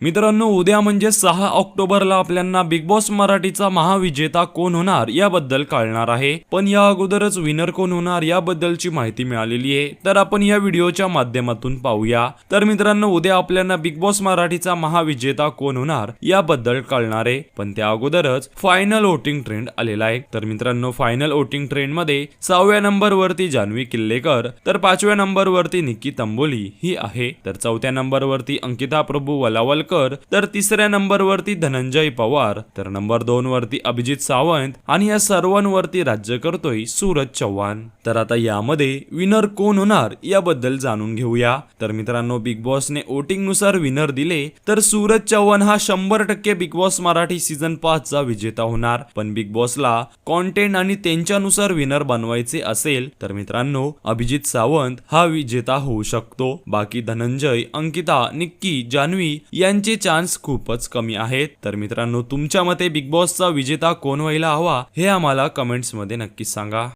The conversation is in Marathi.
मित्रांनो उद्या म्हणजे सहा ऑक्टोबरला आपल्याला बिग बॉस मराठीचा महाविजेता कोण होणार याबद्दल कळणार आहे. पण या अगोदरच विनर कोण होणार याबद्दलची माहिती मिळालेली आहे. तर आपण या व्हिडिओच्या माध्यमातून पाहूया. तर मित्रांनो उद्या आपल्याला बिग बॉस मराठीचा महाविजेता कोण होणार याबद्दल कळणार आहे. पण त्या अगोदरच फायनल वोटिंग ट्रेंड आलेला आहे. तर मित्रांनो फायनल वोटिंग ट्रेंडमध्ये सहाव्या नंबर वरती जान्हवी किल्लेकर तर पाचव्या नंबर वरती निक्की तंबोली ही आहे. तर चौथ्या नंबर वरती अंकिता प्रभू वलावलकर तर तिसऱ्या नंबरवरती धनंजय पवार तर नंबर दोन वरती अभिजित सावंत आणि या सर्वांवरती राज्य करतोय सूरज चव्हाण. तर आता यामध्ये विनर कोण होणार याबद्दल जाणून घेऊया. तर मित्रांनो बिग बॉसने वोटिंगनुसार विनर दिले तर सूरज चव्हाण हा शंभर टक्के बिग बॉस मराठी सीझन पाच चा विजेता होणार. पण बिग बॉसला कॉन्टेंट आणि त्यांच्यानुसार विनर बनवायचे असेल तर मित्रांनो अभिजित सावंत हा विजेता होऊ शकतो. बाकी धनंजय अंकिता निक्की जान्हवी यांचे चान्स खूपच कमी आहेत. तर मित्रांनो तुमच्या मते बिग बॉसचा विजेता कोण व्हायला हवा हे आम्हाला कमेंट्समध्ये नक्की नक्कीच सांगा.